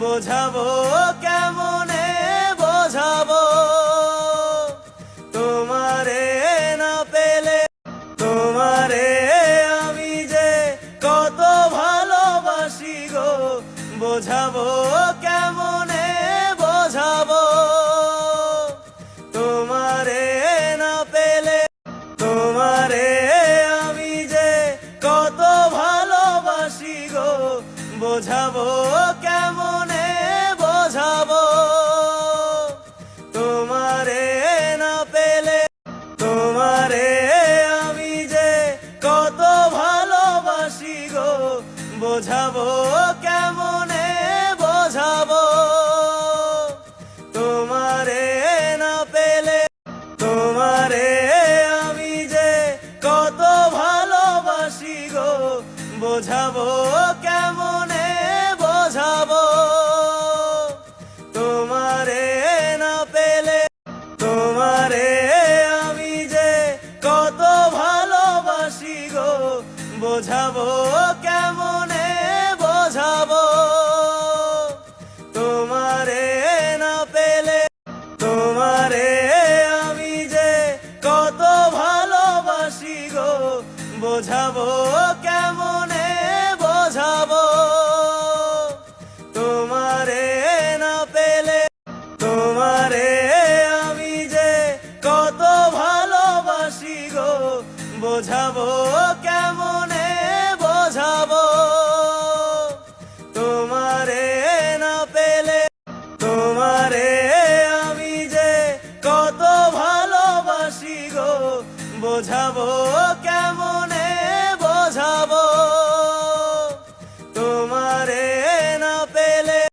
বোঝাবো, কেমনে বোঝাবো? তোমারে না পেলে, তোমারে আমি যে কত ভালোবাসি গো, বোঝাবো, কেমনে বোঝাবো? তোমারে না পেলে, তোমারে আমি যে কত ভালোবাসি গো, বোঝাবো বোঝাবো, কেমনে বোঝাবো? তোমারে না পেলে, তোমারে আমি যে কত ভালোবাসি গো। বোঝাবো, কেমনে বোঝাবো? তোমারে না পেলে, তোমারে আমি যে কত ভালোবাসি গো। বোঝাবো বোঝাবো, কেমনে বোঝাবো? তোমারে না পেলে, তোমারে আমি যে কত ভালোবাসি গো, বোঝাবো, কেমনে বোঝাবো? তোমারে না পেলে, তোমারে আমি যে কত ভালোবাসি গো, বোঝাবো, কেমন